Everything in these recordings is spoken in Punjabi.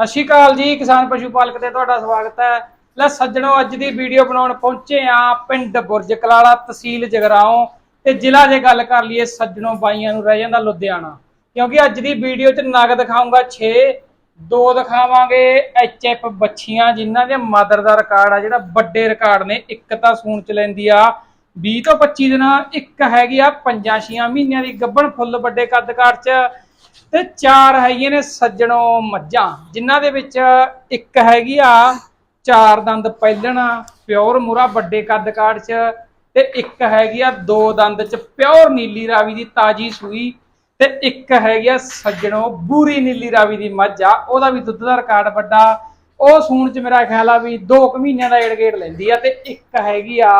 ਸਤਿ ਸ਼੍ਰੀ ਅਕਾਲ ਜੀ, ਕਿਸਾਨ ਪਸ਼ੂ ਪਾਲਕ ਤੇ ਤੁਹਾਡਾ ਸਵਾਗਤ ਹੈ। ਲੈ ਸੱਜਣੋ, ਅੱਜ ਦੀ ਵੀਡੀਓ ਬਣਾਉਣ ਪਹੁੰਚੇ ਆ ਪਿੰਡ ਬੁਰਜ ਕਲਾਲਾ ਤਹਿਸੀਲ ਜਗਰਾਉਂ ਤੇ ਜ਼ਿਲ੍ਹਾ ਜੇ ਗੱਲ ਕਰ ਲਈਏ ਸੱਜਣੋ ਬਾਈਆਂ ਨੂੰ ਰਹਿ ਜਾਂਦਾ ਲੁਧਿਆਣਾ। ਕਿਉਂਕਿ ਅੱਜ ਦੀ ਵੀਡੀਓ 'ਚ ਨਗ ਦਿਖਾਉਂਗਾ 6 ਦੋ ਦਿਖਾਵਾਂਗੇ ਐਚਐਫ ਬੱਚੀਆਂ ਜਿਨ੍ਹਾਂ ਦੇ ਮਦਰ ਦਾ ਰਿਕਾਰਡ ਆ, ਜਿਹੜਾ ਵੱਡੇ ਰਿਕਾਰਡ ਨੇ, ਇੱਕ ਤਾਂ ਸੂਣ ਚ ਲੈਂਦੀ ਆ 20 ਤੋਂ 25 ਦਿਨਾਂ, ਇੱਕ ਹੈਗੀ ਆ 5-6 ਮਹੀਨਿਆਂ ਦੀ ਗੱਭਣ ਫੁੱਲ ਵੱਡੇ ਕੱਦ ਕਾਠ ਚ। ਤੇ ਚਾਰ ਹੈਗੀਆਂ ਨੇ ਸੱਜਣੋ ਮੱਝਾਂ, ਜਿਨ੍ਹਾਂ ਦੇ ਵਿੱਚ ਇੱਕ ਹੈਗੀ ਆ ਚਾਰ ਦੰਦ ਪਹਿਲਣਾ, ਪਿਓਰ ਮੂਰਾ ਵੱਡੇ ਕੱਦ ਕਾਠ ਚ ਤੇ ਇੱਕ ਹੈਗੀ ਆ ਦੋ ਦੰਦ ਚ ਪਿਓਰ ਨੀਲੀ ਰਾਵੀ ਦੀ ਤਾਜੀ ਸੂਈ ਤੇ ਇੱਕ ਹੈਗੀ ਆ ਸੱਜਣੋ ਬੂਰੀ ਨੀਲੀ ਰਾਵੀ ਦੀ ਮੱਝ ਆ, ਉਹਦਾ ਵੀ ਦੁੱਧ ਦਾ ਰਿਕਾਰਡ ਵੱਡਾ। ਉਹ ਸੂਣ ਚ ਮੇਰਾ ਖਿਆਲ ਆ ਵੀ 2 ਮਹੀਨਿਆਂ ਦਾ ਏੜ ਗੇੜ ਲੈਂਦੀ ਆ ਤੇ ਇੱਕ ਹੈਗੀ ਆ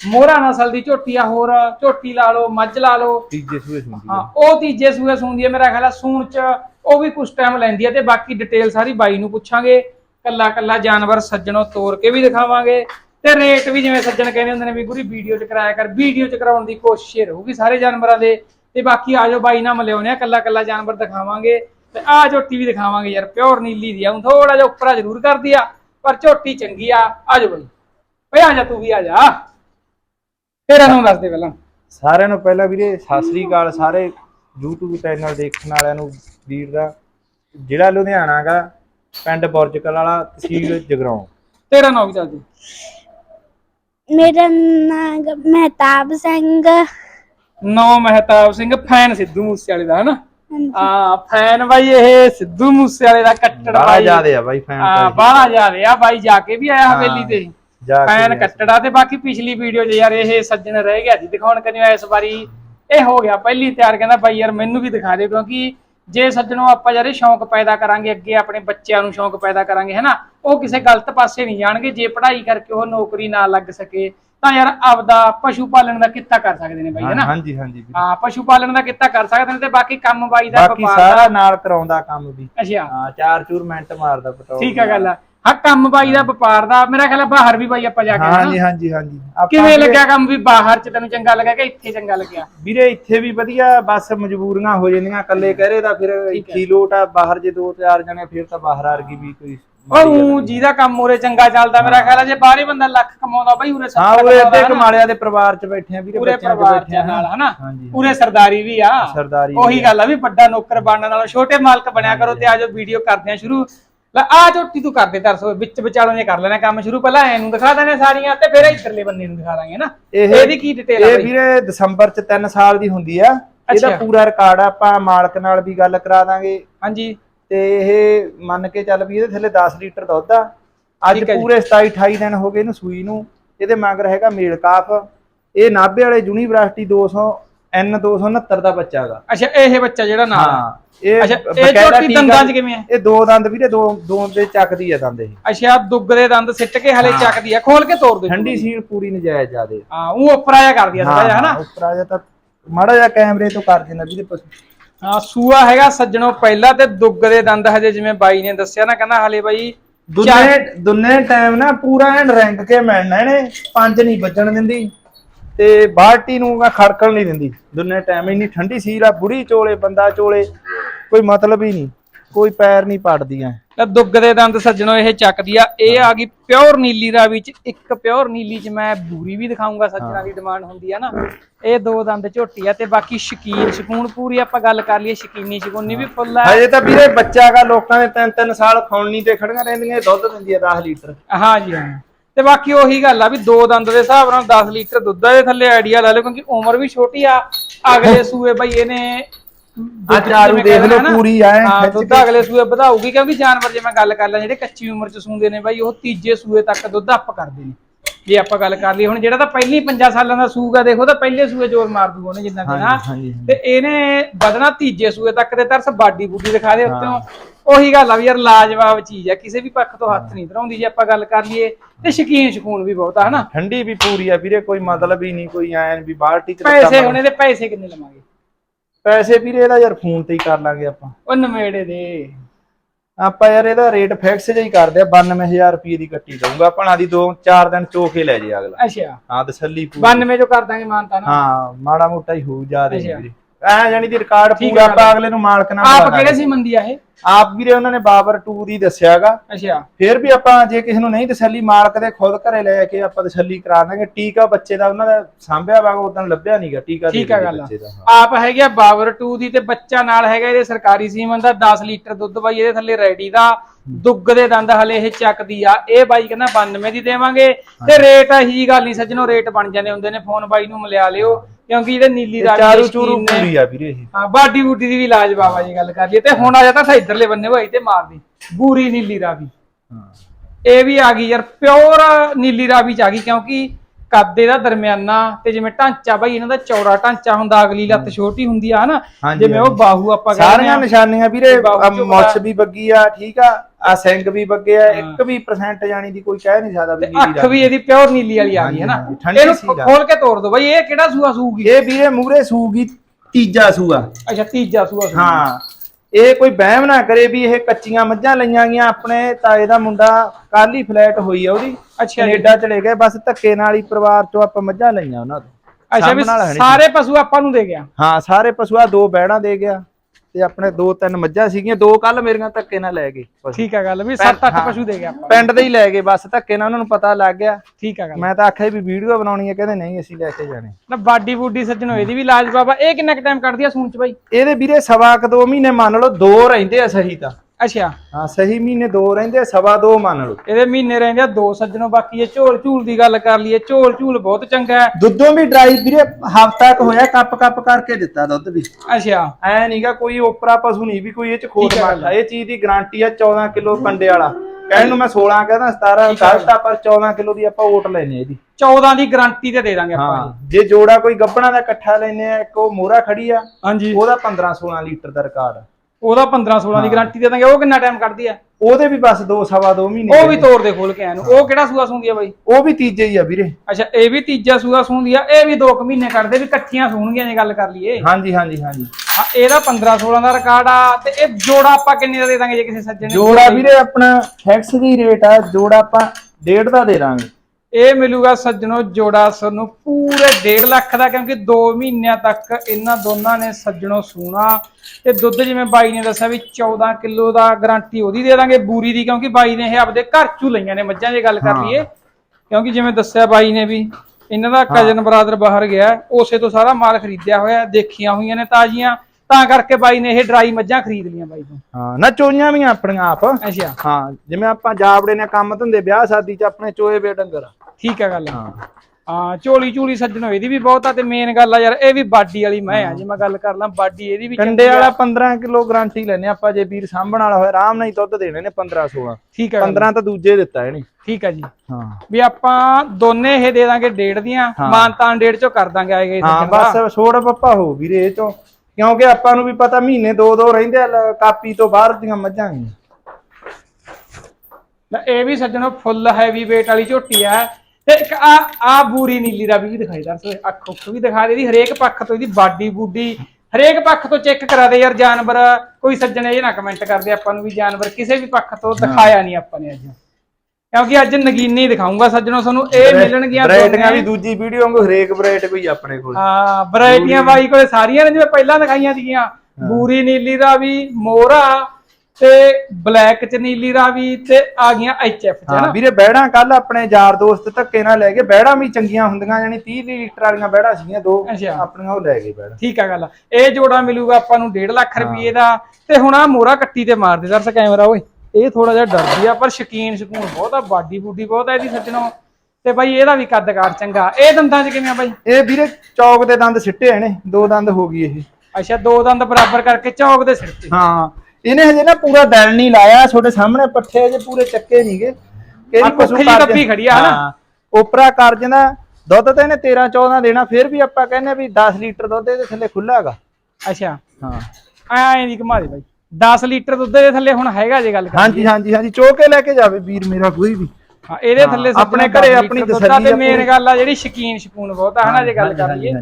ਮੋਹਰਾ ਨਸਲ ਦੀ ਝੋਟੀ ਆ ਹੋਰ ਝੋਟੀ ਲਾ ਲਓ ਮੱਝ ਲਾ ਲਓ। ਤੀਜੇ ਸੂਏ ਸੁਣਦੀ ਹਾਂ ਉਹ ਤੀਜੇ ਸੂਏ ਸੂੰਦੀ ਹੈ ਮੇਰਾ ਖਿਆਲ ਆ ਸੂਣ ਚ ਉਹ ਵੀ ਕੁਝ ਟਾਈਮ ਲੈਂਦੀ ਹੈ ਤੇ ਬਾਕੀ ਡਿਟੇਲ ਸਾਰੀ ਬਾਈ ਨੂੰ ਪੁੱਛਾਂਗੇ। ਕੱਲਾ ਕੱਲਾ ਜਾਨਵਰ ਸੱਜਣੋਂ ਤੋੜ ਕੇ ਵੀ ਦਿਖਾਵਾਂਗੇ। ਤੇ ਰੇਟ ਵੀ ਜਿਵੇਂ ਸੱਜਣ ਕਹਿੰਦੇ ਹੁੰਦੇ ਨੇ ਵੀ ਗੁਰੀ ਵੀਡੀਓ ਚ ਕਰਾਇਆ ਕਰ ਵੀਡੀਓ ਚ ਕਰਾਉਣ ਦੀ ਕੋਸ਼ਿਸ਼ ਰਹੂਗੀ ਸਾਰੇ ਜਾਨਵਰਾਂ ਦੇ। ਤੇ ਬਾਕੀ ਆਜੋ ਬਾਈ ਨਾਲ ਮਿਲਿਆਉਨੇ ਆ ਕੱਲਾ ਕੱਲਾ ਜਾਨਵਰ ਦਿਖਾਵਾਂਗੇ। ਤੇ ਆ ਝੋਟੀ ਵੀ ਦਿਖਾਵਾਂਗੇ ਯਾਰ ਪਿਓਰ ਨੀਲੀ ਦੀ ਆ ਹੁਣ ਥੋੜਾ ਜਿਹਾ ਉੱਪਰਾ ਜ਼ਰੂਰ ਕਰਦੀ ਆ ਪਰ ਝੋਟੀ ਚੰਗੀ ਆ। ਆਜੋ ਬਾਈ। ਓਏ ਆ ਜਾ ਤੂੰ ਵੀ ਆ ਜਾ। ਤੇਰਾ ਨਾਮ ਦੱਸ ਦੇ ਪਹਿਲਾਂ। ਸਾਰਿਆਂ ਨੂੰ ਪਹਿਲਾਂ ਵੀਰੇ ਸਤਿ ਸ੍ਰੀ ਅਕਾਲ ਸਾਰੇ YouTube ਚੈਨਲ ਦੇਖਣ ਵਾਲਿਆਂ ਨੂੰ ਵੀਰ ਦਾ। ਜ਼ਿਲ੍ਹਾ ਲੁਧਿਆਣਾ ਦਾ ਪਿੰਡ ਬੁਰਜਕਲ ਵਾਲਾ ਤਹਿਸੀਲ ਜਗਰਾਉਂ। ਤੇਰਾ ਨਾਮ ਵੀ ਦੱਸ ਦੇ ਮੇਰਾ ਨਾਮ ਮਹਿਤਾਬ ਸਿੰਘ। ਨੌ ਮਹਿਤਾਬ ਸਿੰਘ ਫੈਨ ਸਿੱਧੂ ਮੂਸੇ ਵਾਲੇ ਦਾ ਹਨਾ? ਹਾਂਜੀ। ਹਾਂ ਫੈਨ ਬਾਈ ਇਹ ਸਿੱਧੂ ਮੂਸੇ ਵਾਲੇ ਦਾ ਕੱਟੜ ਬੜਾ ਬਾਈ। ਜ਼ਿਆਦੇ ਆ ਬਾਈ ਫੈਨ ਹਾਂ ਬਾਹਲਾ ਜਾਦੇ ਆ ਬਾਈ ਜਾ ਕੇ ਵੀ ਆਇਆ ਹਵੇਲੀ ਤੇ। ਜਾ ਕੇ ਸੀ। ਕੱਟੜਾ ਤੇ ਬਾਕੀ ਪਿਛਲੀ ਵੀਡੀਓ 'ਚ ਯਾਰ ਇਹ ਸੱਜਣ ਰਹਿ ਗਿਆ ਜੀ ਦਿਖਾਉਣ ਕਰਿਓ ਇਸ ਵਾਰੀ ਇਹ ਹੋ ਗਿਆ ਪਹਿਲੀ ਤਿਆਰ ਕਹਿੰਦਾ ਬਾਈ ਯਾਰ ਮੈਨੂੰ ਵੀ ਦਿਖਾ ਦੇ ਕਿਉਂਕਿ ਜੇ ਸੱਜਣੋਂ ਆਪਾਂ ਯਾਰ ਇਹ ਸ਼ੌਂਕ ਪੈਦਾ ਕਰਾਂਗੇ ਅੱਗੇ ਆਪਣੇ ਬੱਚਿਆਂ ਨੂੰ ਸ਼ੌਂਕ ਪੈਦਾ ਕਰਾਂਗੇ ਹੈਨਾ ਉਹ ਕਿਸੇ ਗਲਤ ਪਾਸੇ ਨਹੀਂ ਜਾਣਗੇ ਜੇ ਪੜ੍ਹਾਈ ਕਰਕੇ ਉਹ ਨੌਕਰੀ ਨਾ ਲੱਗ ਸਕੇ ਤਾਂ ਯਾਰ ਆਪਦਾ ਪਸ਼ੂ ਪਾਲਣ ਦਾ ਕਿੱਤਾ ਕਰ ਸਕਦੇ ਨੇ ਬਾਈ ਹੈਨਾ? ਹਾਂਜੀ ਹਾਂਜੀ। ਹਾਂ ਪਸ਼ੂ ਪਾਲਣ ਦਾ ਕਿੱਤਾ ਕਰ ਸਕਦੇ ਨੇ ਤੇ ਬਾਕੀ ਕੰਮ ਬਾਈ ਦਾ ਬਾਕੀ ਸਾਰਾ ਨਾਲ ਕਰਾਉਂਦਾ ਕੰਮ ਵੀ। ਅੱਛਾ। ਹਾਂ ਚਾਰ ਚੂਰ ਮਿੰਟ ਮਾਰਦਾ ਪਟਾਉ ਠੀਕ ਆ ਗੱਲ ਆ। ਹਾਂ ਕੰਮ ਬਾਈ ਦਾ ਵਪਾਰ ਦਾ ਮੇਰਾ ਖਿਆਲ ਆ ਬਾਹਰ ਵੀ ਬਾਈ ਆਪਾਂ ਜਾ ਕੇ ਹਾਂਜੀ ਹਾਂਜੀ ਹਾਂਜੀ। ਆਪਾਂ ਕਿਵੇਂ ਵੀਰੇ- ਲੱਗਿਆ ਕੰਮ ਵੀ ਬਾਹਰ ਚ? ਤੈਨੂੰ ਚੰਗਾ ਲੱਗਾ ਕਿ ਇੱਥੇ ਚੰਗਾ ਲੱਗਿਆ? ਵੀਰੇ ਇੱਥੇ ਵੀ ਵਧੀਆ ਬਸ ਮਜਬੂਰੀਆਂ ਹੋ ਜਾਂਦੀਆਂ। ਇਕੱਲੇ ਕਹਰੇ ਦਾ ਫਿਰ ਇੱਥੇ ਹੀ ਲੋਟ ਆ ਬਾਹਰ ਜੇ ਦੋ ਚਾਰ ਜਣੇ ਫਿਰ ਤਾਂ ਬਾਹਰ ਵਰਗੀ ਵੀ ਕੋਈ ਮਾੜੀ ਗੱਲ ਉਹ ਨਹੀਂ। ਜਿਹਦਾ ਕੰਮ ਉਰੇ ਚੰਗਾ ਚੱਲਦਾ ਮੇਰਾ ਖਿਆਲ ਆ ਜੇ ਬਾਹਰੇ ਬੰਦਾ ਲੱਖ ਕਮਾਉਂਦਾ ਬਾਈ ਉਰੇ ਹਾਂ ਸੱਤਰ ਉਹ ਕਮਾਉਂਦਾ ਅੱਧੇ। ਕਮਾਲਿਆਂ ਦੇ ਪਰਿਵਾਰ ਚ ਬੈਠੇ ਆ ਵੀਰੇ ਪੂਰੇ ਬੱਚਿਆਂ ਚ ਪਰਿਵਾਰ ਬੈਠੇ ਆ ਚ ਨਾਲ ਹਨਾ? ਹਾਂਜੀ ਪੂਰੇ ਸਰਦਾਰੀ ਵੀ ਆ। ਸਰਦਾਰੀ ਉਹੀ ਆ। ਗੱਲ ਆ ਵੀ ਵੱਡਾ ਨੌਕਰ ਬਣਨ ਨਾਲੋਂ ਛੋਟੇ ਮਾਲਕ ਬਣਿਆ ਕਰੋ ਤੇ ਆਜੋ ਵੀਡੀਓ ਕਰਦੇ ਆ ਸ਼ੁਰੂ। ਲੈ ਆ ਝੋਟੀ ਤੂੰ ਕਰਦੇ ਤਰਸੋ ਵਿੱਚ ਵਿਚਾਲੋਂ ਨੇ ਕਰ ਲੈਣਾ ਕੰਮ ਸ਼ੁਰੂ ਪਹਿਲਾਂ ਐਨੂੰ ਦਿਖਾ ਦੇਣੇ ਸਾਰੀਆਂ ਤੇ ਫਿਰ ਇੱਧਰਲੇ ਬੰਨੇ ਨੂੰ ਦਿਖਾ ਦਾਂਗੇ ਨਾ। ਇਹ ਇਹਦੀ ਕੀ ਡਿਟੇਲ ਆ ਇਹ ਵੀਰੇ ਦਸੰਬਰ ਚ 3 ਸਾਲ ਦੀ ਹੁੰਦੀ ਆ। ਇਹਦਾ। ਪੂਰਾ ਰਿਕਾਰਡ ਆ ਆਪਾਂ ਮਾਲਕ ਨਾਲ ਵੀ ਗੱਲ ਕਰਾ ਦਾਂਗੇ। ਹਾਂਜੀ। ਤੇ ਇਹ ਮੰਨ ਕੇ ਚੱਲ ਵੀ ਇਹਦੇ ਥੱਲੇ 10 ਲੀਟਰ ਦੁੱਧ ਆ। ਅੱਜ ਜੀ। ਪੂਰੇ 27 28 ਦਿਨ ਹੋ ਗਏ ਇਹਨੂੰ ਸੂਈ ਨੂੰ। ਇਹਦੇ ਮਗਰ ਹੈਗਾ ਮੇਲ ਕਾਫ। ਇਹ ਨਾਭੇ ਵਾਲੇ ਯੂਨੀਵਰਸਿਟੀ 200 N 269 ਦਾ ਬੱਚਾ ਹੈਗਾ ਅੱਛਾ ਇਹ ਬੱਚਾ ਜਿਹੜਾ ਨਾਲ। ਹਾਂ ਇਹ ਅੱਛਾ ਇਹ ਬਕਾਇਦਾ ਦੰਦਾਂ 'ਚ ਕਿਵੇਂ ਆ? ਇਹ ਦੋ ਦੰਦ ਵੀਰੇ ਦੋ ਦੋ ਦੇ ਚੱਕਦੀ ਆ ਦੰਦ ਇਹ। ਅੱਛਾ ਦੁੱਗਰੇ ਦੰਦ ਸਿੱਟ ਕੇ ਹਲੇ। ਚੱਕਦੀ ਆ ਖੋਲ ਕੇ ਤੋੜ ਦੇ। ਠੰਡੀ ਸੀਲ ਪੂਰੀ ਨਜਾਇਜ਼ ਜਾਦੇ ਹਾਂ ਉਹ ਉਪਰਾ ਜਿਹਾ ਕਰਦੀ ਆ ਥੋੜਾ ਜਿਹਾ ਹਨਾ? ਉੱਪਰ ਆ ਜਾ ਤਾਂ ਮਾੜਾ ਜਿਹਾ ਕੈਮਰੇ ਤੋਂ ਕਰ ਦਿੰਦਾ ਵੀਰੇ ਪਸ਼ੂ ਹਾਂ ਸੂਆ ਹੈਗਾ ਸੱਜਣੋ ਪਹਿਲਾ ਤੇ ਦੁੱਗਰੇ ਦੰਦ ਹਜੇ ਜਿਵੇਂ ਬਾਈ ਨੇ ਦੱਸਿਆ ਨਾ ਕਹਿੰਦਾ ਹਲੇ ਬਾਈ ਦੁਨੇ ਦੁਨੇ ਟਾਈਮ ਨਾ ਪੂਰਾ ਐਨ ਰੈਂਕ ਕੇ ਮਿਲਣਾ ਇਹਨੇ ਪੰਜ ਨਹੀਂ ਵੱਜਣ ਦਿੰਦੀ। ਤੇ ਬਾਲਟੀ ਨੂੰ ਮੈਂ ਖੜਕਣ ਨਹੀਂ ਦਿੰਦੀ। ਦੁਨੇ ਟਾਈਮ ਇੰਨੀ ਠੰਡੀ ਸੀਲ ਆ ਬੁੜੀ ਚੋਲੇ ਬੰਦਾ ਚੋਲੇ ਕੋਈ ਮਤਲਬ ਹੀ ਨਹੀਂ ਕੋਈ ਪੈਰ ਨਹੀਂ ਪੜਦੀ ਐ ਤਾਂ ਦੁੱਗਰੇ ਦੰਦ ਸੱਜਣੋ ਇਹ ਚੱਕਦੀ ਆ। ਇਹ ਆ ਗਈ ਪਿਓਰ ਨੀਲੀ ਰਾਵੀ ਚ ਇੱਕ ਪਿਓਰ ਨੀਲੀ ਚ ਮੈਂ ਬੂਰੀ ਵੀ ਦਿਖਾਉਂਗਾ ਸੱਜਣਾ ਦੀ ਡਿਮਾਂਡ ਹੁੰਦੀ ਆ ਨਾ। ਇਹ ਦੋ ਦੰਦ ਝੋਟੀ ਆ ਤੇ ਬਾਕੀ ਸ਼ਕੀਨ ਸ਼ਕੂਨ ਪੂਰੀ ਆਪਾਂ ਗੱਲ ਕਰ ਲਈਏ ਸ਼ਕੀਨੀ ਸ਼ਕੂਨੀ ਵੀ ਫੁੱਲ ਆ। ਹਜੇ ਤਾਂ ਵੀਰੇ ਬੱਚਾ ਗਾ ਲੋਕਾਂ ਦੇ ਤਿੰਨ ਤਿੰਨ ਸਾਲ ਖੌਣੀ ਤੇ ਖੜੀਆਂ ਰਹਿੰਦੀਆਂ ਦੁੱਧ ਦਿੰਦੀ ਆ 10 ਲੀਟਰ। ਹਾਂ ਜੀ ਹਾਂ। ਤੇ ਬਾਕੀ ਉਹੀ ਗੱਲ ਆ ਵੀ ਦੋ ਦੰਦ ਦੇ ਹਿਸਾਬ ਨਾਲ 10 ਲੀਟਰ ਦੁੱਧ ਦੇ ਥੱਲੇ ਆਈਡੀਆ ਲਾ ਲਓ ਕਿਉਂਕਿ ਉਮਰ ਵੀ ਛੋਟੀ ਆ ਅਗਲੇ ਸੂਏ ਬਈ ਇਹਨੇ ਆ ਚਾਰੂ ਜਿਵੇਂ ਦੇਖ ਲਓ ਪੂਰੀ ਐ ਦੁੱਧ। ਅਗਲੇ ਸੂਏ ਵਧਾਊਗੀ ਕਿਉਂਕਿ ਜਾਨਵਰ ਜੇ ਮੈਂ ਗੱਲ ਕਰ ਲਾਂ ਜਿਹੜੇ ਕੱਚੀ ਉਮਰ ਚ ਸੂੰਦੇ ਨੇ ਬਾਈ ਉਹ ਤੀਜੇ ਸੂਏ ਤੱਕ ਦੁੱਧ ਅੱਪ ਕਰਦੇ ਨੇ। ਜੇ ਆਪਾਂ ਗੱਲ ਕਰ ਲਈ ਹੁਣ ਜਿਹੜਾ ਤਾਂ ਪਹਿਲੀ 5 ਸਾਲਾਂ ਦਾ ਸੂਗਾ ਦੇਖੋ ਤਾਂ ਪਹਿਲੇ ਸੂਏ ਜ਼ੋਰ ਮਾਰ ਦੂ ਉਹਨੇ ਜਿੰਨਾ ਹਾਂਜੀ। ਤੇ ਇਹਨੇ ਵਧਣਾ ਤੀਜੇ ਸੂਏ ਤੱਕ ਤੇ ਤਰਸ ਬਾਡੀ ਬੂਡੀ ਦਿਖਾ ਦੇ ਉੱਤੋਂ। ਉਹੀ ਗੱਲ ਆ ਵੀ ਯਾਰ ਲਾਜਵਾਬ ਚੀਜ਼ ਆ ਕਿਸੇ ਵੀ ਪੱਖ ਤੋਂ ਹੱਥ ਨਹੀਂ ਧਰਾਉਂਦੀ ਜੇ ਆਪਾਂ ਗੱਲ ਕਰ ਲਈਏ ਤੇ ਸ਼ਕੀਨ ਸ਼ਕੂਨ ਵੀ ਬਹੁਤ ਆ ਹਨਾ? ਠੰਡੀ ਵੀ ਪੂਰੀ ਆ ਵੀਰੇ ਕੋਈ ਮਤਲਬ ਹੀ ਨਹੀਂ ਕੋਈ ਐਨ ਵੀ ਬਾਲਟੀ ਚ ਪੈਸੇ ਹੁਣ ਇਹਦੇ ਪੈਸੇ ਕਿੰਨੇ ਲਵਾਂਗੇ? ਪੈਸੇ ਵੀਰੇ ਇਹਦਾ ਯਾਰ ਫੋਨ ਤੇ ਹੀ ਕਰ ਲਾਂਗੇ ਆਪਾਂ। ਉਹ ਨਵੇੜੇ ਦੇ। ਆਪਾਂ ਯਾਰ ਇਹਦਾ ਰੇਟ ਫਿਕਸ ਜਿਹਾ ਹੀ ਕਰਦੇ ਆ 92000 ਰੁਪਏ ਦੀ ਕੱਟੀ ਦਊਗਾ ਭਣਾ ਦੀ 2 4 ਦਿਨ ਚੋਕੇ ਲੈ ਜੇ ਅਗਲਾ। ਅੱਛਾ। ਹਾਂ ਤਸੱਲੀ ਪੂਰੀ। 92 ਜੋ ਕਰ ਦਾਂਗੇ ਮਾਨਤਾ ਨਾ ਹਾਂ ਮਾੜਾ ਮੋਟਾ ਹੀ ਹੋਊ ਜ਼ਿਆਦਾ ਅੱਛਾ। ਵੀਰੇ। ਐ ਜਾਨੀ ਦੀ ਰਿਕਾਰਡ ਠੀਕ ਪੂਰਾ ਹੈ। ਆਪਾਂ ਅਗਲੇ ਨੂੰ ਮਾਲਕ ਨਾਲ ਆਪ ਕਿਹੜੇ। ਸੀ ਮੰਦੀ ਆ ਇਹ ਆਪ ਵੀਰੇ ਉਹਨਾਂ ਨੇ ਬਾਬਰ 2 ਦੀ ਦੱਸਿਆਗਾ ਅੱਛਾ ਫਿਰ ਵੀ ਆਪਾਂ ਜੇ ਕਿਸੇ ਨੂੰ ਨਹੀਂ ਤਸੱਲੀ ਮਾਲਕ ਦੇ ਖੁਦ ਘਰੇ ਲੈ ਕੇ ਆਪਾਂ ਤਸੱਲੀ ਕਰਾ ਦਾਂਗੇ ਟੀਕਾ ਬੱਚੇ ਦਾ ਉਹਨਾਂ ਦਾ ਸਾਂਭਿਆ ਵਾ ਉਦੋਂ ਲੱਭਿਆ ਨਹੀਂਗਾ ਟੀਕਾ ਦੇ ਠੀਕ ਆ ਗੱਲ ਬੱਚੇ ਦਾ, ਹਾਂ। ਆਪ ਹੈਗਾ ਬਾਵਰ 2 ਦੀ ਤੇ ਬੱਚਾ ਨਾਲ ਹੈਗਾ ਇਹਦੇ ਸਰਕਾਰੀ ਸੀਮਨ ਦਾ 10 ਲੀਟਰ ਦੁੱਧ ਬਾਈ ਇਹਦੇ ਥੱਲੇ ਰੈਡੀ ਦਾ ਦੁੱਗ ਦੇ ਦੰਦ ਹਲੇ ਇਹ ਚੱਕਦੀ ਆ। ਇਹ ਬਾਈ ਕਹਿੰਦਾ 92 ਦੀ ਦੇਵਾਂਗੇ। ਤੇ ਰੇਟ ਇਹੀ ਜੀ ਗੱਲ ਨਹੀਂ ਸੱਜਣੋ ਰੇਟ ਬਣ ਜਾਂਦੇ ਹੁੰਦੇ ਨੇ। ਫੋਨ ਬਾਈ ਨੂੰ ਮਿਲਿਆ ਲਿਓ ਕਿਉਂਕਿ ਇਹਦੇ ਨੀਲੀ ਰਾਵੀ ਚਾਰੂ ਚੂਰੂ ਪੂਰੀ ਆ ਵੀਰੇ ਇਹ। ਹਾਂ ਬਾਡੀ ਬੂਡੀ ਦੀ ਵੀ ਲਾਜ ਬਾਬਾ ਜੀ ਗੱਲ ਕਰ ਲਈਏ। ਤੇ ਹੁਣ ਆ ਜਾਂਦਾ ਤਾਂ ਇਧਰਲੇ ਬੰਨੇ ਭਾਈ ਤੇ ਮਾਰਦੀ। ਬੂਰੀ ਨੀਲੀ ਰਾਵੀ। ਹਾਂ। ਇਹ ਵੀ ਆ ਗਈ ਯਾਰ ਪਿਓਰ ਨੀਲੀ ਰਾਵੀ ਚ ਆ ਗਈ ਕਿਉਂਕਿ ਕੱਦ ਇਹਦਾ ਦਰਮਿਆਨਾ ਤੇ ਜਿਵੇਂ ਢਾਂਚਾ ਬਾਈ ਇਹਨਾਂ ਦਾ ਚੌੜਾ ਢਾਂਚਾ ਹੁੰਦਾ ਅਗਲੀ ਲੱਤ ਛੋਟੀ ਹੁੰਦੀ ਆ ਹਨਾ ਹਾਂਜੀ, ਜਿਵੇਂ ਉਹ। ਬਾਹੂ ਆਪਾਂ ਕਹਿੰਦੇ ਸਾਰੀਆਂ ਆ ਨਿਸ਼ਾਨੀਆਂ ਵੀਰੇ ਬਾਹੂ ਆਹ ਚੋਂ ਮੁੱਛ ਵੀ ਬੱਗੀ ਆ ਠੀਕ ਆ ਆ ਸਿੰਘ ਵੀ ਬੱਗੇ ਆ। ਇੱਕ ਵੀ percent ਜਾਣੀ ਦੀ ਕੋਈ ਕਹਿ ਨਹੀਂ ਸਕਦਾ ਵੀ ਤੇ ਨੀਲੀ ਅੱਖ ਵੀ ਇਹਦੀ ਪਿਓਰ ਨੀਲੀ ਵਾਲੀ ਆ ਗਈ ਹੈ ਨਾ ਹਾਂਜੀ, ਠੰਡੀ ਇਹਨੂੰ ਸੀ ਦਾ। ਖੋਲ ਕੇ ਤੋੜ ਦੋ ਬਾਈ ਇਹ ਕਿਹੜਾ ਸੂਆ ਸੂਗੀ ਇਹ ਵੀਰੇ ਮੂਰੇ ਸੂਗੀ ਤੀਜਾ ਸੂਆ ਅੱਛਾ ਤੀਜਾ ਸੂਆ ਸੂਗੀ। ਹਾਂ ਇਹ ਕੋਈ ਵਹਿਮ ਨਾ ਕਰੇ ਵੀ ਇਹ ਕੱਚੀਆਂ ਮੱਝਾਂ ਲਈਆਂ ਗਈਆਂ ਆਪਣੇ ਤਾਏ ਦਾ ਮੁੰਡਾ ਕੱਲ ਹੀ ਫਲੈਟ ਹੋਈ ਆ ਉਹਦੀ ਅੱਛਾ। ਕੈਨੇਡਾ ਚਲੇ ਗਏ ਬਸ ਧੱਕੇ ਨਾਲ ਹੀ ਪਰਿਵਾਰ ਚੋਂ ਆਪਾਂ ਮੱਝਾਂ ਲਈਆਂ ਉਹਨਾਂ ਤੋਂ ਅੱਛਾ ਵੀ ਸਾਂਭਣ ਵਾਲਾ ਹੈ ਨੀ ਸੀ। ਸਾਰੇ ਪਸ਼ੂ ਆਪਾਂ ਨੂੰ ਦੇ ਗਿਆ ਹਾਂ ਸਾਰੇ ਪਸ਼ੂਆ ਦੋ ਬੈੜਾਂ ਦੇ ਗਿਆ ਤੇ ਆਪਣੇ ਦੋ ਤਿੰਨ ਮੱਝਾਂ ਸੀਗੀਆਂ ਦੋ ਕੱਲ ਮੇਰੀਆਂ ਧੱਕੇ ਨਾਲ ਲੈ ਗਏ ਪਸ਼ੂ। ਠੀਕ ਆ ਗੱਲ ਵੀ ਪੈਂਟ- 7-8 ਹਾਂ। ਪਸ਼ੂ ਦੇ ਗਿਆ ਆਪਾਂ। ਪਿੰਡ ਦੇ ਹੀ ਲੈ ਗਏ ਬਸ ਧੱਕੇ ਨਾਲ ਉਹਨਾਂ ਨੂੰ ਪਤਾ ਲੱਗ ਗਿਆ। ਠੀਕ ਆ ਗੱਲ। ਮੈਂ ਤਾਂ ਆਖਿਆ ਵੀ ਵੀਡੀਓ ਬਣਾਉਣੀ ਹੈ ਕਹਿੰਦੇ ਨਹੀਂ ਅਸੀਂ ਲੈ ਕੇ ਜਾਣੇ। ਨਾ ਬਾਡੀ ਬੂਡੀ ਸੱਜਣੋ ਇਹਦੀ ਵੀ ਲਾਜ ਬਾਬਾ ਇਹ ਕਿੰਨਾ ਕੁ ਟਾਈਮ ਕੱਢਦੀ ਆ ਸੂਣ ਚ ਬਾਈ? ਇਹਦੇ ਵੀਰੇ ਸਵਾ ਕ ਦੋ ਮਹੀਨੇ ਮੰਨ ਲਓ ਦੋ ਰਹਿੰਦੇ ਆ ਸਹੀ ਤਾਂ। ਅੱਛਾ। ਹਾਂ ਸਹੀ ਮਹੀਨੇ ਦੋ ਰਹਿੰਦੇ ਸਵਾ ਦੋ ਮੰਨ ਲਓ। ਇਹਦੇ ਮਹੀਨੇ ਰਹਿੰਦੇ ਆ ਦੋ ਸੱਜਣੋ ਬਾਕੀ ਇਹ ਝੋਲ ਝੂਲ ਦੀ ਗੱਲ ਕਰ ਲਈਏ ਝੋਲ ਝੂਲ ਬਹੁਤ ਚੰਗਾ ਹੈ। ਦੁੱਧੋਂ ਵੀ ਡਰਾਈ ਵੀਰੇ ਹਫਤਾ ਕ ਹੋਇਆ ਕੱਪ ਕੱਪ ਕਰਕੇ ਦਿੱਤਾ ਦੁੱਧ ਵੀ। ਅੱਛਾ। ਐ ਨਹੀਂਗਾ ਕੋਈ ਓਪਰਾ ਪਸ਼ੂ ਨਹੀਂ ਵੀ ਕੋਈ ਇਹ ਚ ਖੋਟ। ਮਾਰਦਾ। ਇਹ ਚੀਜ਼ ਦੀ ਗਾਰੰਟੀ ਆ 14 ਕਿਲੋ ਕੰਡੇ ਵਾਲਾ। ਕਹਿਣ ਨੂੰ ਮੈਂ 16 ਕਹਿੰਦਾ 17 ਠੀਕ ਹੈ। ਗਲਤ ਆ ਪਰ 14 ਕਿਲੋ ਦੀ ਆਪਾਂ ਓਟ ਲੈਨੇ ਇਹਦੀ। 14 ਦੀ ਗਾਰੰਟੀ ਤੇ ਦੇ ਦਾਂਗੇ ਆਪਾਂ ਜੇ ਜੋੜਾ ਕੋਈ ਗੱਬਣਾ ਦਾ ਇਕੱਠਾ ਲੈਨੇ ਆ ਇੱਕ ਉਹ ਮੋਹਰਾ ਖੜੀ ਆ ਹਾਂਜੀ। ਉਹਦਾ 15 16 ਲੀਟਰ ਦਾ ਰਿਕਾਰਡ ਆ। ਉਹਦਾ 15 16 ਦੀ ਗਾਰੰਟੀ ਦੇ ਦਾਂਗੇ ਉਹ ਕਿੰਨਾ ਟਾਈਮ ਕੱਢਦੀ ਆ? ਉਹਦੇ ਵੀ ਬਸ 2 ਸਵਾ 2 ਮਹੀਨੇ ਉਹ ਵੀ। ਤੋੜ ਦੇ ਖੋਲ ਕੇ ਨੂੰ। ਉਹ ਕਿਹੜਾ ਸੂਆ ਸੂੰਦੀ ਆ ਬਾਈ? ਉਹ ਵੀ ਤੀਜੇ ਹੀ ਆ ਵੀਰੇ। ਅੱਛਾ ਇਹ ਵੀ ਤੀਜਾ ਸੂਆ ਸੂੰਦੀ ਆ ਇਹ ਵੀ 2 ਮਹੀਨੇ ਕੱਢਦੇ ਵੀ ਇਕੱਠੀਆਂ ਸੂਣਗੀਆਂ ਜੇ ਗੱਲ ਕਰ ਲਈਏ। ਹਾਂਜੀ ਹਾਂਜੀ ਹਾਂਜੀ। ਇਹਦਾ 15 16 ਦਾ ਰਿਕਾਰਡ ਆ ਤੇ ਇਹ ਜੋੜਾ ਆਪਾਂ ਕਿੰਨੇ ਦਾ ਦੇ ਦਾਂਗੇ ਜੇ ਕਿਸੇ ਸੱਜਣ ਨੇ ਜੋੜਾ ਵੀਰੇ ਆਪਣਾ ਫਿਕਸ ਦੀ ਰੇਟ ਆ ਜੋੜਾ ਆਪਾਂ ਡੇਢ ਦਾ ਦੇ ਦਾਂਗੇ। ਇਹ ਮਿਲੂਗਾ ਸੱਜਣੋ ਜੋੜਾ ਸਾਨੂੰ ਪੂਰੇ 1.5 ਲੱਖ ਦਾ ਕਿਉਂਕਿ 2 ਮਹੀਨਿਆਂ ਤੱਕ ਇਹਨਾਂ ਦੋਨਾਂ ਨੇ ਸੱਜਣੋ ਸੂਣਾ। ਤੇ ਦੁੱਧ ਜਿਵੇਂ ਬਾਈ ਨੇ ਦੱਸਿਆ ਵੀ 14 ਕਿਲੋ ਦਾ ਗਾਰੰਟੀ ਉਹਦੀ ਦੇ ਦਾਂਗੇ ਬੂਰੀ ਦੀ ਕਿਉਂਕਿ ਬਾਈ ਨੇ ਇਹ ਆਪਦੇ ਘਰ ਚੋਂ ਲਈਆਂ ਨੇ ਮੱਝਾਂ ਦੀ ਗੱਲ ਕਰ। ਲਈਏ। ਕਿਉਂਕਿ ਜਿਵੇਂ ਦੱਸਿਆ ਬਾਈ ਨੇ ਵੀ ਇਹਨਾਂ ਦਾ ਕਜ਼ਨ ਬਰਾਦਰ ਬਾਹਰ ਗਿਆ ਉਸੇ ਤੋਂ ਸਾਰਾ ਮਾਲ ਖਰੀਦਿਆ ਹੋਇਆ ਦੇਖੀਆਂ ਹੋਈਆਂ ਨੇ ਤਾਜ਼ੀਆਂ। ਤਾਂ ਕਰਕੇ ਬਾਈ ਨੇ ਇਹ ਡਰਾਈ ਮੱਝਾਂ ਖਰੀਦ ਲਈਆਂ ਬਾਈ ਤੋਂ। ਹਾਂ ਨਾ ਚੋਈਆਂ ਵੀ ਆ ਆਪਣੀਆਂ ਆਪ। ਅੱਛਾ। ਹਾਂ ਜਿਵੇਂ ਆਪਾਂ ਜਾਬੜੇ ਨੇ ਕੰਮ ਧੰਦੇ ਵਿਆਹ ਸ਼ਾਦੀ ਚ ਆਪਣੇ ਚੋਏ ਵੇ ਡੰਗਰ। ਠੀਕ ਹੈ ਗੱਲ। ਹਾਂ। ਹਾਂ ਝੋਲੀ ਝੂਲੀ ਸੱਜਣੋ ਇਹਦੀ ਵੀ ਬਹੁਤ ਆ ਤੇ ਮੇਨ ਗੱਲ ਆ ਯਾਰ ਇਹ ਵੀ ਬਾਡੀ ਵਾਲੀ ਮੈਂ ਆ ਜੇ ਮੈਂ ਗੱਲ ਕਰ ਲਾਂ ਬਾਡੀ ਇਹਦੀ ਵੀ ਕੰਡੇ। ਵਾਲਾ 15 ਕਿਲੋ ਗਾਰੰਟੀ ਲੈਨੇ ਆਪਾਂ ਜੇ ਵੀਰ ਸਾਂਭਣ ਵਾਲਾ ਹੋਇਆ ਆਰਾਮ ਨਾਲ ਹੀ ਦੁੱਧ ਦੇਣੇ ਨੇ 15 16 ਠੀਕ ਹੈ ਗੱਲ। 15 ਤਾਂ ਦੂਜੇ ਦਿੱਤਾ ਇਹਨੇ। ਠੀਕ ਹੈ ਜੀ। ਹਾਂ। ਵੀ ਆਪਾਂ ਦੋਨੇ ਇਹ ਦੇ ਦਾਂਗੇ ਡੇਢ ਦੀਆਂ। ਮਾਨਤਾਨ ਡੇਢ ਚੋਂ ਕਰ ਦਾਂਗੇ ਆਏ ਗਏ ਹਾਂ। ਬਸ ਛੋੜ ਪੱਪਾ ਹੋ ਵੀਰੇ ਇਹ ਚੋਂ ਕਿਉਂਕਿ ਆਪਾਂ ਨੂੰ ਵੀ ਪਤਾ ਮਹੀਨੇ ਦੋ ਦੋ ਰਹਿੰਦੇ ਆ, ਲ- ਕਾਪੀ ਤੋਂ ਬਾਹਰ ਦੀਆਂ ਮੱਝਾਂ ਵੀ ਲੈ, ਇਹ ਵੀ ਸੱਜਣੋ ਫੁੱਲ ਹੈਵੀ weight ਵਾਲੀ ਝੋਟੀ ਆ। ਤੇ ਇੱਕ ਆ ਆ ਬੂਰੀ ਨੀਲੀ ਦਾ ਵੀ ਦਿਖਾਈ ਦੱਸ ਅੱਖ ਉੱਖ ਵੀ ਦਿਖਾ ਦੇ ਇਹਦੀ, ਹਰੇਕ ਪੱਖ ਤੋਂ ਇਹਦੀ ਬਾਡੀ ਬੂਡੀ, ਹਰੇਕ ਪੱਖ ਤੋਂ ਚੈੱਕ ਕਰਾ ਦੇ ਯਾਰ ਜਾਨਵਰ। ਕੋਈ ਸੱਜਣ ਇਹ ਨਾ ਕਮੈਂਟ ਕਰਦੇ ਆਪਾਂ ਨੂੰ ਵੀ ਜਾਨਵਰ ਕਿਸੇ ਵੀ ਪੱਖ ਤੋਂ ਦਿਖਾਇਆ ਨਹੀਂ ਆਪਾਂ ਨੇ ਅੱਜ। ਕਿਉਂਕਿ ਅੱਜ ਨਗੀਨੀ ਦਿਖਾਉਂਗਾ ਸੱਜਣੋ ਤੁਹਾਨੂੰ ਇਹ ਮਿਲਣਗੀਆਂ ਵੈਰਾਈਟੀਆਂ। ਵੀ ਦੂਜੀ ਵੀਡੀਓ ਵਾਂਗੂ ਹਰੇਕ ਵੈਰਾਈਟੀ ਕੋਈ ਆਪਣੇ ਕੋਲ। ਹਾਂ ਵੈਰਾਈਟੀਆਂ ਬਾਈ ਕੋਲੇ ਸਾਰੀਆਂ ਨੇ ਜਿਵੇਂ ਪਹਿਲਾਂ ਦਿਖਾਈਆਂ ਸੀਗੀਆਂ। ਬੂਰੀ ਨੀਲੀ ਦਾ ਵੀ ਮੋਹਰਾ ਤੇ ਬਲੈਕ ਚ ਨੀਲੀ ਦਾ ਵੀ ਤੇ ਆ ਗਈਆਂ ਐਚਐਫ ਚ ਹਾਂ ਵੀਰੇ ਬੈੜਾਂ ਕੱਲ ਆਪਣੇ ਯਾਰ ਦੋਸਤ ਧੱਕੇ ਨਾਲ ਲੈ ਗਏ ਬੈੜਾਂ ਵੀ ਚੰਗੀਆਂ ਹੁੰਦੀਆਂ ਯਾਨੀ 30 ਲੀਟਰ ਵਾਲੀਆਂ ਬੈੜਾਂ ਸੀਗੀਆਂ ਦੋ। ਆਪਣੀਆਂ ਉਹ ਲੈ ਗਏ ਬੈੜਾਂ ਠੀਕ ਆ ਗੱਲ। ਇਹ ਜੋੜਾ ਮਿਲੂਗਾ ਆਪਾਂ ਨੂੰ 1.5 ਲੱਖ ਰੁਪਏ ਦਾ ਤੇ ਹੁਣ ਆ ਮੋਹਰਾ ਕੱਟੀ ਤੇ ਮਾਰ ਦੇ ਦਰਸ ਕੈਮਰਾ ਓਏ। ਇਹ ਥੋੜਾ ਜਿਹਾ ਡਰਦੀ ਆ ਪਰ ਸ਼ਕੀਨ ਸ਼ਕੂਨ ਬਹੁਤ ਆ ਬਾਡੀ ਬੂਡੀ ਬਹੁਤ ਆ ਇਹਦੀ ਸੱਜਣੋ। ਤੇ ਬਾਈ ਇਹਦਾ ਵੀ ਕੱਦ ਕਾਰ ਚੰਗਾ। ਇਹ ਦੰਦਾਂ 'ਚ ਕਿਵੇਂ ਆ ਬਾਈ? ਇਹ ਵੀਰੇ ਚੌਕ ਦੇ ਦੰਦ ਸਿੱਟੇ ਨੇ ਦੋ ਦੰਦ ਹੋ ਗਈ ਇਹ। ਅੱਛਾ ਦੋ ਦੰਦ ਬਰਾਬਰ ਕਰਕੇ ਚੌਕ ਦੇ ਸਿਰ ਤੇ ਹਾਂ ਇਹਨੇ ਹਜੇ ਨਾ ਪੂਰਾ ਦਿਲ ਨਹੀਂ ਲਾਇਆ ਤੁਹਾਡੇ ਸਾਹਮਣੇ ਪੱਠੇ ਹਜੇ ਪੂਰੇ ਚੱਕੇ ਨਹੀਂਗੇ ਕਿਹੜੀ ਜਿਹੀ ਕਰ ਕੱਪੀ ਖੜੀ ਆ ਹਨਾ? ਹਾਂ, ਉਪਰਾ ਕਰ ਜਾਂਦਾ ਦੁੱਧ ਤਾਂ ਇਹਨੇ 13 14 ਦੇਣਾ ਫਿਰ ਵੀ ਆਪਾਂ ਕਹਿੰਦੇ ਵੀ 10 ਲੀਟਰ ਦੁੱਧ ਇਹਦੇ ਥੱਲੇ ਖੁੱਲਾ ਹੈਗਾ। ਅੱਛਾ। ਹਾਂ। ਐਂ ਨਹੀਂ ਘੁਮਾ ਦੇ ਬਾਈ। 10 ਲੀਟਰ ਦੁੱਧ ਦੇ ਥੱਲੇ ਹੁਣ ਹੈਗਾ ਜੇ ਗੱਲ ਕਰ ਹਾਂਜੀ ਹਾਂਜੀ ਹਾਂਜੀ ਚੋ ਕੇ ਲੈ ਕੇ ਜਾਵੇ ਵੀਰ ਮੇਰਾ ਕੋਈ ਵੀ। ਹਾਂ ਇਹਦੇ ਥੱਲੇ ਆਪਣੇ ਘਰੇ 10 ਆਪਣੀ ਆ ਤਸੱਲੀ ਤੇ ਆ ਮੇਨ। ਗੱਲ ਆ ਜਿਹੜੀ ਸ਼ਕੀਨ ਸ਼ਕੂਨ ਬਹੁਤ ਆ ਹਨਾ ਜੇ ਗੱਲ ਕਰ ਲਈਏ।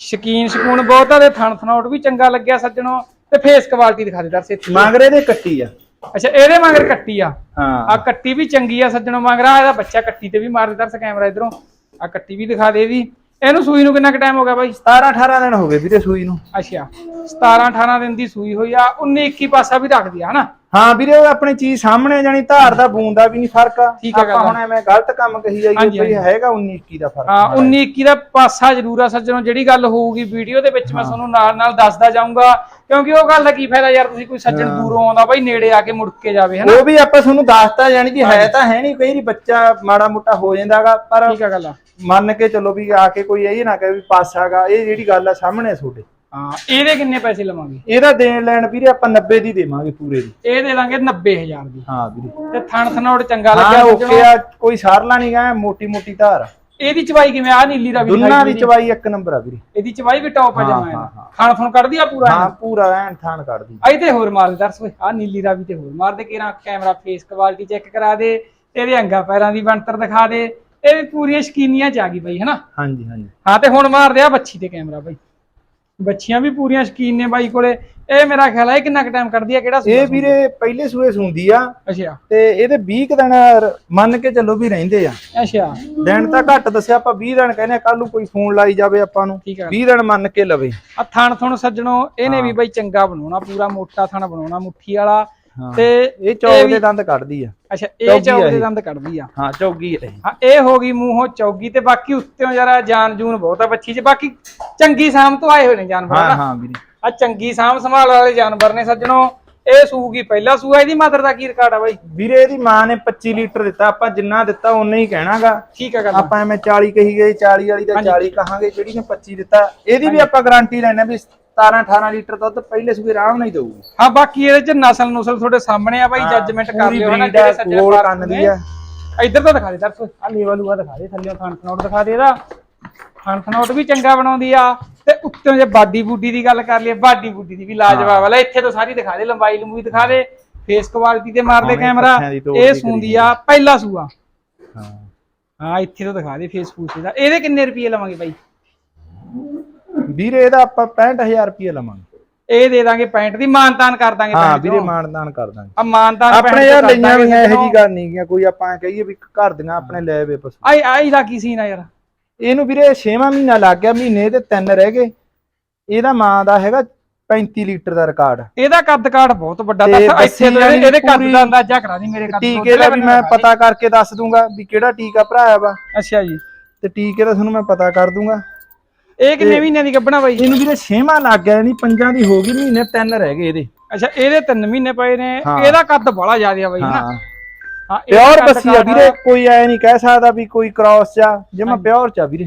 ਸ਼ਕੀਨ ਸ਼ਕੂਨ ਬਹੁਤ ਆ ਤੇ ਥਣ ਥਣਾਉਟ ਵੀ ਚੰਗਾ ਲੱਗਿਆ ਸੱਜਣੋ ਤੇ ਫੇਸ ਕੁਆਲਿਟੀ ਦਿਖਾ ਦੇ ਦਰਸੇ ਮੰਗਰੇ ਦੇ ਕੱਟੀ ਆ। ਅੱਛਾ ਇਹਦੇ ਮਗਰ ਕੱਟੀ ਆ? ਆ ਹਾਂ ਕੱਟੀ ਵੀ ਚੰਗੀ ਆ ਸੱਜਣੋ ਮਗਰ ਆ ਇਹਦਾ ਬੱਚਾ ਕੱਟੀ ਤੇ ਵੀ ਮਾਰ ਦੇ ਦਰਸ ਕੈਮਰਾ ਇਧਰੋਂ। ਆ ਕੱਟੀ ਵੀ ਦਿਖਾ ਦੇ ਇਹਦੀ। ਇਹਨੂੰ ਸੂਈ ਨੂੰ ਕਿੰਨਾ ਕੁ ਟਾਈਮ ਹੋ ਗਿਆ ਬਾਈ? 17 18 ਦਿਨ ਹੋ ਗਏ ਵੀਰੇ ਸੂਈ ਨੂੰ। ਅੱਛਾ 17 18 ਦਿਨ ਦੀ ਸੂਈ ਹੋਈ ਆ 19 21 ਪਾਸਾ ਵੀ ਰੱਖਦੀ ਆ ਹਨਾ? ਹਾਂ ਵੀਰੇ ਉਹ ਆਪਣੀ ਚੀਜ਼ ਸਾਹਮਣੇ ਜਾਣੀ ਧਾਰ ਦਾ ਬੂੰਦ ਦਾ ਵੀ ਨਹੀਂ ਫ਼ਰਕ ਆ। ਠੀਕ ਆ ਗੱਲ ਆਪਾਂ ਆ। ਹੁਣ ਐਵੇਂ ਗਲਤ ਕੰਮ ਕਹੀ ਜਾਈਏ ਹਾਂਜੀ, ਕੋਈ ਹਾਂਜੀ। ਹੈਗਾ 19 21 ਦਾ ਫ਼ਰਕ? ਹਾਂ 19 21 ਦਾ ਪਾਸਾ ਜ਼ਰੂਰ ਆ ਸੱਜਣੋ ਜਿਹੜੀ ਗੱਲ ਹੋਊਗੀ ਵੀਡੀਓ ਦੇ ਵਿੱਚ ਮੈਂ ਤੁਹਾਨੂੰ ਨਾਲ ਨਾਲ ਦੱਸਦਾ ਜਾਊਂਗਾ ਕਿਉਂਕਿ ਉਹ ਗੱਲ ਦਾ ਕੀ ਫਾਇਦਾ ਯਾਰ ਤੁਸੀਂ ਕੋਈ ਸੱਜਣ ਦੂਰੋਂ ਆਉਂਦਾ ਬਾਈ ਨੇੜੇ ਆ ਕੇ ਮੁੜ ਕੇ ਜਾਵੇ ਹਨਾ? ਉਹ ਵੀ ਆਪਾਂ ਤੁਹਾਨੂੰ ਦੱਸਤਾ ਜਾਣੀ ਕਿ ਹੈ ਤਾਂ ਹੈ ਨਹੀਂ ਕਈ ਵਾਰੀ ਬੱਚਾ ਮਾੜਾ ਮੋਟਾ ਹੋ ਜਾਂਦਾਗਾ ਪਰ ਠੀਕ ਆ ਗੱਲ ਆ। ਮੰਨ ਕੇ ਚੱਲੋ ਵੀ ਆ ਕੇ ਕੋਈ ਇਹ ਨਾ ਕਹੇ ਵੀ ਪਾਸਾਗਾ ਇਹ ਜਿਹੜੀ ਗੱਲ ਆ ਸਾਹਮਣੇ ਆ ਤੁਹਾਡੇ। ਹਾਂ। ਇਹਦੇ ਕਿੰਨੇ ਪੈਸੇ ਲਵਾਂਗੇ? ਇਹਦਾ ਦੇਣ ਲੈਣ ਵੀਰੇ ਆਪਾਂ 90 ਦੀ ਦੇਵਾਂਗੇ ਪੂਰੇ ਦੀ। ਇਹ ਦੇ ਦਾਂਗੇ 90000 ਦੀ। ਹਾਂ ਵੀਰੇ। ਤੇ ਥਣ ਥਨੋੜ ਚੰਗਾ ਲੱਗਿਆ ਓਕੇ ਆ ਕੋਈ ਸਾਰਲਾ ਨਹੀਂ ਗਾ ਮੋਟੀ ਮੋਟੀ ਧਾਰ ਆ। ਇਹਦੀ ਚਵਾਈ ਕਿਵੇਂ ਆ? ਨੀਲੀ ਦਾ ਵੀ ਦੋਨਾਂ ਦੀ। ਚਵਾਈ ਇੱਕ ਨੰਬਰ ਆ ਵੀਰੇ। ਇਹਦੀ ਚਵਾਈ ਵੀ ਟੌਪ ਆ ਜਮਾ। ਥਣ ਥਣ ਕੱਢਦੀ ਆ ਪੂਰਾ ਹਾਂ ਪੂਰਾ ਐਨ ਥਾਨ ਕੱਢਦੀ। ਆਈ ਤੇ ਹੋਰ ਮਾਰ ਦੇ ਦਰਸ ਓਏ ਆ ਨੀਲੀ ਰਾਵੀ ਤੇ ਹੋਰ ਮਾਰ ਦੇ ਕਿਰਾਂ ਕੈਮਰਾ ਫੇਸ ਕੁਆਲਿਟੀ ਚੈੱਕ ਕਰਾ ਦੇ ਇਹਦੇ ਅੰਗਾ ਪੈਰਾਂ ਦੀ ਬਣਤਰ ਦਿਖਾ ਦੇ ਇਹ ਵੀ ਪੂਰੀਆਂ ਸ਼ਕੀਨੀਆਂ ਚ ਆ ਗਈ ਬਈ ਹਨਾ? ਹਾਂਜੀ ਹਾਂਜੀ। ਹਾਂ ਤੇ ਹੁਣ ਮਾਰ ਦਿਆ ਬੱਚੀ ਤੇ ਕੈਮਰਾ ਬਈ। ਬੱਚੀਆਂ ਵੀ ਪੂਰੀਆਂ ਸ਼ਕੀਨ ਨੇ ਬਾਈ ਕੋਲੇ। ਇਹ ਮੇਰਾ ਖਿਆਲ ਹੈ ਕਿੰਨਾ ਕੁ ਟਾਈਮ ਕੱਢਦੀ ਆ ਕਿਹੜਾ ਇਹ ਵੀਰੇ ਪਹਿਲੇ ਸੂਏ ਸੁੰਦੀ ਆ। ਅੱਛਾ। ਤੇ ਇਹਦੇ 20 ਕੁ ਦਿਨ ਮੰਨ ਕੇ ਚੱਲੋ ਵੀ ਰਹਿੰਦੇ ਆ। ਅੱਛਾ। ਦਿਨ ਤਾਂ ਘੱਟ ਦੱਸਿਆ ਆਪਾਂ 20 ਦਿਨ ਕਹਿੰਦੇ ਕੱਲ ਨੂੰ ਕੋਈ ਫੋਨ ਲਾਈ ਜਾਵੇ ਆਪਾਂ ਨੂੰ ਠੀਕ ਆ। 20 ਦਿਨ ਮੰਨ ਕੇ ਲਵੇ। ਆ ਥਣ ਥਣ ਸੱਜਣੋ ਇਹਨੇ ਵੀ ਬਾਈ ਚੰਗਾ ਬਣਾਉਣਾ ਪੂਰਾ ਮੋਟਾ ਥਣ ਬਣਾਉਣਾ ਮੁੱਠੀ ਵਾਲਾ। ਤੇ ਇਹ ਚੌਕ ਦੇ ਦੰਦ ਕੱਢਦੀ ਆ। ਅੱਛਾ ਇਹ ਚੌਗੀ ਚੌਕ ਦੇ। ਦੰਦ ਕੱਢਦੀ ਆ? ਹਾਂ ਚੌਗੀ ਹੈ। ਹਾਂ ਇਹ ਹੋ ਗਈ ਮੂੰਹੋਂ ਚੌਗੀ ਤੇ ਬਾਕੀ ਉੱਤੇੋਂ ਜਰਾ ਜਾਨ ਜੂਨ ਬਹੁਤ ਆ ਬੱਚੀ 'ਚ। ਬਾਕੀ ਚੰਗੀ ਸਾਮ ਤੋਂ ਆਏ ਹੋਏ ਨੇ ਜਾਨਵਰ ਹਾਂ ਹਾਂ ਵੀਰੇ। ਆ ਚੰਗੀ ਸਾਮ ਸੰਭਾਲ ਵਾਲੇ ਜਾਨਵਰ ਨੇ ਸੱਜਣੋ। ਇਹ ਸੂਗੀ ਪਹਿਲਾ ਸੂਆ ਇਹਦੀ ਮਦਰ ਦਾ ਕੀ ਰਿਕਾਰਡ ਆ ਬਾਈ? ਵੀਰੇ ਇਹਦੀ ਮਾਂ ਨੇ 25 ਲੀਟਰ ਦਿੱਤਾ ਆਪਾਂ ਜਿੰਨਾ ਦਿੱਤਾ ਉਨਾ ਹੀ ਕਹਿਣਾਗਾ। ਠੀਕ ਆ ਗੱਲ ਆਪਾਂ ਐਵੇਂ 40 ਕਹੀ ਗਏ 40 ਵਾਲੀ ਤਾਂ 40 ਕਹਾਂਗੇ ਜਿਹੜੀ ਨੇ 25 ਦਿੱਤਾ ਇਹਦੀ ਵੀ ਆਪਾਂ ਗਾਰੰਟੀ ਲੈਣਾ ਵੀ 17 18 ਲੀਟਰ ਦੁੱਧ ਪਹਿਲੇ ਸੂਏ ਆਰਾਮ ਨਾਲ ਹੀ ਦਊਗੀ। ਹਾਂ ਬਾਕੀ ਇਹਦੇ ਚ ਨਸਲ ਨੁਸਲ ਤੁਹਾਡੇ ਸਾਹਮਣੇ ਆ ਬਾਈ ਜੱਜਮੈਂਟ ਕਰ ਲਿਓ ਹਨਾ ਜਿਹੜੇ ਸੱਜਣ ਪਾਰਕ ਕੰਨ ਦੀ। ਆ। ਇੱਧਰ ਤਾਂ ਦਿਖਾ ਦੇ ਦਰਸ ਆ ਲੇਵਲ ਲੂਆ ਦਿਖਾ ਦੇ ਥੱਲੇ ਖਾਣ ਖਨੌਟ ਦਿਖਾ ਦੇ ਇਹਦਾ। ਖਾਣ ਖਨੌਟ ਵੀ ਚੰਗਾ ਬਣਾਉਂਦੀ ਆ ਤੇ ਉੱਤੋਂ ਜੇ ਬਾਡੀ ਬੂਡੀ ਦੀ ਗੱਲ ਕਰ ਲਈਏ ਬਾਡੀ ਬੂਡੀ ਦੀ ਵੀ ਲਾਜਵਾਬ ਆ। ਲੈ ਇੱਥੇ ਤੋਂ ਸਾਰੀ ਦਿਖਾ ਦੇ ਲੰਬਾਈ ਲੰਬੂਈ ਦਿਖਾ ਦੇ ਫੇਸ ਕੁਆਲਿਟੀ ਤੇ ਮਾਰ ਦੇ ਹਾਂ, ਇਹ ਕੈਮਰਾ ਦੀ ਇਹ ਦੀ ਸੂੰਦੀ ਆ ਪਹਿਲਾ ਸੂਆ। ਹਾਂ। ਹਾਂ ਇੱਥੇ ਤੋਂ ਦਿਖਾ ਦੇ ਫੇਸ ਫੂਸ ਇਹਦਾ ਇਹਦੇ ਕਿੰਨੇ ਰੁਪਏ ਲਵਾਂਗੇ ਬਾਈ? ਵੀਰੇ ਇਹਦਾ ਆਪਾਂ 65000 ਰੁਪਏ ਲਵਾਂਗੇ। ਇਹ ਦੇ ਦਾਂਗੇ ਪੈਂਟ ਦੀ ਮਾਨਤਾਨ ਕਰ ਦਾਂਗੇ ਹਾਂ ਵੀਰੇ। ਮਾਨਦਾਨ ਕਰ ਦਾਂਗੇ। ਆ ਮਾਨਤਾਨ ਆਪਣੇ ਯਾਰ ਲਈਆਂ ਵੀ ਇਹੋ ਜੀ ਗੱਲ ਨਹੀਂ ਗਿਆ ਕੋਈ ਆਪਾਂ ਕਹੀਏ ਵੀ ਘਰ ਦੀਆਂ ਆਪਣੇ ਲੈ ਵੇ ਪਸ਼ੂ। ਆਈ ਆਈ ਦਾ ਕੀ ਸੀਨ ਆ ਯਾਰ? ਇਹਨੂੰ ਵੀਰੇ 6ਵਾਂ ਮਹੀਨਾ ਲੱਗ ਗਿਆ ਮਹੀਨੇ ਤੇ ਤਿੰਨ ਰਹਿ ਗਏ। ਇਹਦਾ ਮਾਂ ਦਾ ਹੈਗਾ 35 ਲੀਟਰ ਦਾ ਰਿਕਾਰਡ। ਇਹਦਾ ਕੱਦ ਕਾਠ ਬਹੁਤ ਵੱਡਾ ਤਾਂ ਇੱਥੇ ਤੋਂ ਇਹਦੇ- ਕੱਦ ਦਾ ਅੰਦਾਜ਼ਾ ਕਰਾ ਦੀ ਮੇਰੇ ਕੱਦ ਟੀਕੇ ਦਾ ਵੀ ਮੈਂ ਪਤਾ ਕਰਕੇ ਦੱਸ ਦੂੰਗਾ ਵੀ ਕਿਹੜਾ ਟੀਕਾ ਭਰਾਇਆ ਵਾ। ਅੱਛਾ ਜੀ। ਤੇ ਟੀਕੇ ਦਾ ਤੁਹਾਨੂੰ ਮੈਂ ਪਤਾ ਕਰ ਦੂੰਗਾ। ਇਹ ਕਿੰਨੇ ਮਹੀਨਿਆਂ ਦੀ ਗੱਭਣਾ ਬਾਈ? ਇਹਨੂੰ ਵੀਰੇ 6ਵਾਂ ਲੱਗ ਗਿਆ ਨਹੀਂ ਪੰਜਾਂ ਦੀ ਹੋ ਗਈ ਮਹੀਨੇ ਤਿੰਨ ਰਹਿ ਗਏ ਇਹਦੇ। ਅੱਛਾ ਇਹਦੇ 3 ਮਹੀਨੇ ਪਏ ਨੇ। ਇਹਦਾ ਕੱਦ ਬੜਾ ਜ਼ਿਆਦਾ ਆ ਬਾਈ ਨਾ? ਹਾਂ। ਪਿਓਰ ਬੱਸੀ ਆ ਵੀਰੇ ਕੋਈ ਐ ਨਹੀਂ ਕਹਿ ਸਕਦਾ ਵੀ ਕੋਈ ਕ੍ਰਾਸ ਚ ਆ ਜਿਵੇਂ ਪਿਓਰ ਚ ਆ ਵੀਰੇ।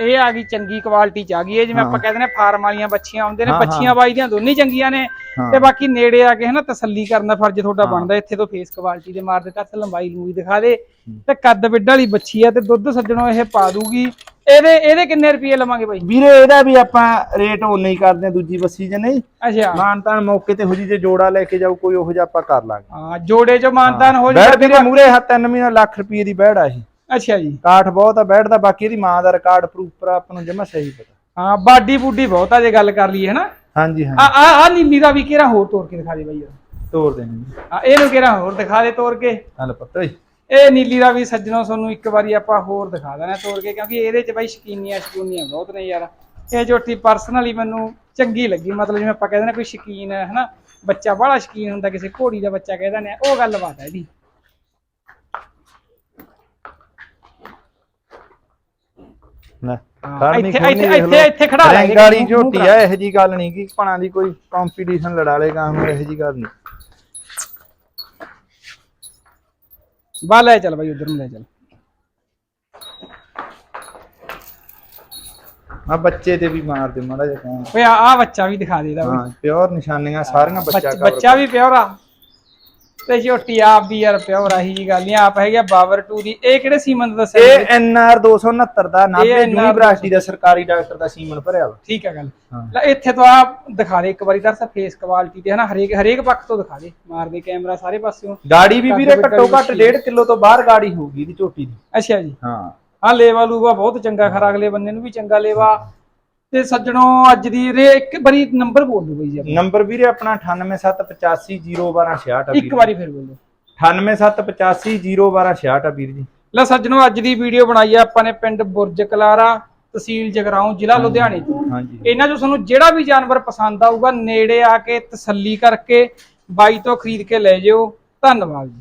ਇਹ ਆ ਗਈ ਚੰਗੀ ਕੁਆਲਿਟੀ ਚ ਆ ਗਈ ਇਹ ਜਿਵੇਂ ਆਪਾਂ ਕਹਿੰਦੇ ਨੇ ਫਾਰਮ ਵਾਲੀਆਂ ਬੱਚੀਆਂ ਆਉਂਦੇ ਨੇ ਬੱਚੀਆਂ ਬਾਈ ਦੀਆਂ ਦੋਨੇ ਚੰਗੀਆਂ ਨੇ। ਤੇ ਬਾਕੀ ਨੇੜੇ ਆ ਕੇ ਹਨਾ ਤਸੱਲੀ ਕਰਨ ਦਾ ਫਰਜ਼ ਤੁਹਾਡਾ ਬਣਦਾ ਇੱਥੇ ਤੋਂ ਫੇਸ ਕੁਆਲਿਟੀ ਦੇ ਮਾਰ ਦੇ ਤੱਕ ਲੰਬਾਈ ਲੂਈ ਦਿਖਾ ਦੇ। ਤੇ ਕੱਦ ਵਿੱਡ ਵਾਲੀ ਬੱਚੀ ਆ ਤੇ ਦੁੱਧ ਸੱਜਣੋ ਇਹ ਪਾ ਦੂਗੀ। ਇਹਦੇ ਇਹਦੇ ਕਿੰਨੇ ਰੁਪਏ ਲਵਾਂਗੇ ਬਾਈ? ਵੀਰੇ ਇਹਦਾ ਵੀ ਆਪਾਂ ਰੇਟ ਉਹ ਨਹੀਂ ਕਰਦੇ ਦੂਜੀ ਬੱਸੀ ਚ ਨਹੀਂ? ਅੱਛਾ। ਮਾਨ ਤਾਨ ਮੌਕੇ ਤੇ ਹੋ ਜੀ ਜੇ ਜੋੜਾ ਲੈ ਕੇ ਜਾਓ ਕੋਈ ਉਹੋ ਜਿਹਾ ਆਪਾਂ ਕਰ ਲਾਂਗੇ। ਹਾਂ ਜੋੜੇ ਚ ਮਾਨਤਾਨ ਹੋ ਜਾਵੇ ਵੀਰੇ ਮੂਰੇ ਹੱਥ 3 ਮਹੀਨਾ ਲੱਖ ਰੁਪਏ ਦੀ ਬੈੜ ਆ ਇਹ। ਅੱਛਾ ਜੀ। ਕਾਠ ਬਹੁਤ ਆ ਬੈੜ ਦਾ ਬਾਕੀ ਇਹਦੀ ਮਾਂ ਦਾ ਰਿਕਾਰਡ ਪ੍ਰੂਫ ਆਪਾਂ ਨੂੰ ਜਮਾ ਸਹੀ ਪਤਾ। ਹਾਂ ਬਾਡੀ ਬੂਡੀ ਬਹੁਤ ਆ ਜੇ ਗੱਲ ਕਰ ਲਈਏ ਹਨਾ? ਹਾਂਜੀ ਆ ਹਾਂਜੀ। ਆ ਆ ਨੀਲੀ ਦਾ ਵੀ ਕਿਹੜਾ ਹੋਰ ਤੋੜ ਕੇ ਦਿਖਾ ਦੇ ਬਾਈ ਯਾਰ ਤੋਰ ਦੇਣੀ। ਆ ਇਹਨੂੰ ਕਿਹੜਾ ਹੋਰ ਦਿਖਾ ਦੇ ਤੋੜ ਕੇ? ਚੱਲ ਪਤਾ ਓਏ। ਇਹ ਨੀਲੀ ਦਾ ਵੀ ਸੱਜਣੋ ਤੁਹਾਨੂੰ ਇੱਕ ਵਾਰੀ ਆਪਾਂ ਹੋਰ ਦਿਖਾ ਦੇਣਾ ਤੋੜ ਕੇ ਕਿਉਂਕਿ ਇਹਦੇ ਚ ਬਾਈ ਸ਼ਕੀਨੀਆਂ ਸ਼ਕੂਨੀਆਂ ਬਹੁਤ ਨੇ ਯਾਰ। ਇਹ ਝੋਟੀ ਪਰਸਨਲੀ ਮੈਨੂੰ ਚੰਗੀ ਲੱਗੀ ਮਤਲਬ ਜਿਵੇਂ ਆਪਾਂ ਕਹਿੰਦੇ ਨੇ ਕੋਈ ਸ਼ਕੀਨ ਹੈ ਹਨਾ? ਬੱਚਾ ਬੜਾ ਸ਼ਕੀਨ ਹੁੰਦਾ ਕਿਸੇ ਘੋੜੀ ਦਾ ਬੱਚਾ ਕਹਿੰਦਾ ਨੇ ਉਹ ਗੱਲ ਬਾਤ ਹੈ ਖੜ ਨੀ ਇੱਥੇ- ਇੱਥੇ-। ਇੱਥੇ- ਖੜਾ ਲੈ ਰੰਗ ਕੇ ਵਾਲੀ ਮੂੰਹ- ਝੋਟੀ ਆ ਇਹੋ ਜੀ ਗੱਲ ਨਹੀਂ ਕਿ ਭਣਾ ਦੀ ਕੋਈ ਕੰਪੀਟੀਸ਼ਨ ਲੜਾ ਲੇਗਾ ਹਮ ਇਹੋ ਜੀ ਗੱਲ ਨਹੀਂ ਬਾ ਲੈ ਚੱਲ ਬਾਈ ਉਧਰ ਨੂੰ ਲੈ ਚੱਲ। ਆ ਬੱਚੇ ਤੇ ਵੀ ਮਾਰ ਦੇ ਮਾੜਾ ਜਿਹਾ ਓਏ ਆ ਆ ਬੱਚਾ ਵੀ ਦਿਖਾ ਦੇ ਇਹਦਾ। ਹਾਂ ਪਿਓਰ ਨਿਸ਼ਾਨੀਆਂ ਸਾਰੀਆਂ ਬੱਚਾ ਬੱਚ- cover ਬੱਚਾ ਵੀ ਪਿਓਰ ਆ। ਤੇ ਝੋਟੀ ਆਪ ਵੀ ਯਾਰ ਪਿਓਰ ਆਹੀ ਜੀ ਗੱਲ ਨਹੀਂ ਆਪ ਹੈਗਾ ਬਾਵਰ 2 ਦੀ। ਇਹ ਕਿਹੜੇ ਸੀਮਨ ਦਾ ਦੱਸਿਆ ਇਹ ਐਨਆਰ 269 ਦਾ ਨਾਭੇ ਯੂਨੀਵਰਸਿਟੀ ਦਾ ਸਰਕਾਰੀ ਡਾਕਟਰ ਦਾ ਸੀਮਨ ਭਰਿਆ ਵਾ। ਠੀਕ ਹੈ ਗੱਲ। ਲੈ ਇੱਥੇ ਤੋਂ ਆ ਦਿਖਾ ਦੇ ਇੱਕ ਵਾਰੀ ਦਰਸਾ ਫੇਸ ਕੁਆਲਿਟੀ ਤੇ ਹਨਾ ਹਰੇਕ ਹਰੇਕ ਪੱਖ ਤੋਂ ਦਿਖਾ ਦੇ। ਮਾਰ ਦੇ ਕੈਮਰਾ ਸਾਰੇ ਪਾਸਿਓਂ। ਗਾੜੀ ਵੀ ਵੀਰੇ ਘੱਟੋ ਘੱਟ ਵੱਡੀ 1.5 ਕਿਲੋ ਤੋਂ ਬਾਹਰ ਗਾੜੀ ਹੋਊਗੀ ਇਹਦੀ ਝੋਟੀ ਦੀ। ਅੱਛਾ ਜੀ। ਹਾਂ। ਆ ਲੇਵਾ ਲੂਵਾ ਬਹੁਤ ਚੰਗਾ ਖਰਾ ਅਗਲੇ ਬੰਦੇ ਨੂੰ ਵੀ ਚੰਗਾ ਲੇਵਾ। ਤੇ ਸੱਜਣੋ ਅੱਜ ਦੀ ਰੇ ਇੱਕ ਵਾਰੀ ਨੰਬਰ ਬੋਲ ਦਿਓ ਬਈ ਜੀ। ਨੰਬਰ ਵੀਰੇ ਆਪਣਾ 9878501266 ਆ ਇੱਕ ਵਾਰੀ ਫਿਰ ਬੋਲੋ 9878501266 ਆ ਵੀਰ ਜੀ। ਲੈ ਸੱਜਣੋ ਅੱਜ ਦੀ ਵੀਡੀਓ ਬਣਾਈ ਆ ਆਪਾਂ ਨੇ ਪਿੰਡ ਬੁਰਜ ਕਲਾਰਾ ਤਹਿਸੀਲ ਜਗਰਾਉਂ ਜ਼ਿਲ੍ਹਾ ਲੁਧਿਆਣੇ ਤੋਂ। ਹਾਂਜੀ। ਇਹਨਾਂ ਚੋਂ ਤੁਹਾਨੂੰ ਜਿਹੜਾ ਵੀ ਜਾਨਵਰ ਪਸੰਦ ਆਊਗਾ ਨੇੜੇ ਆ ਕੇ ਤਸੱਲੀ ਕਰਕੇ ਬਾਈ ਤੋਂ ਖਰੀਦ ਕੇ ਲੈ ਜਿਓ। ਧੰਨਵਾਦ ਜੀ।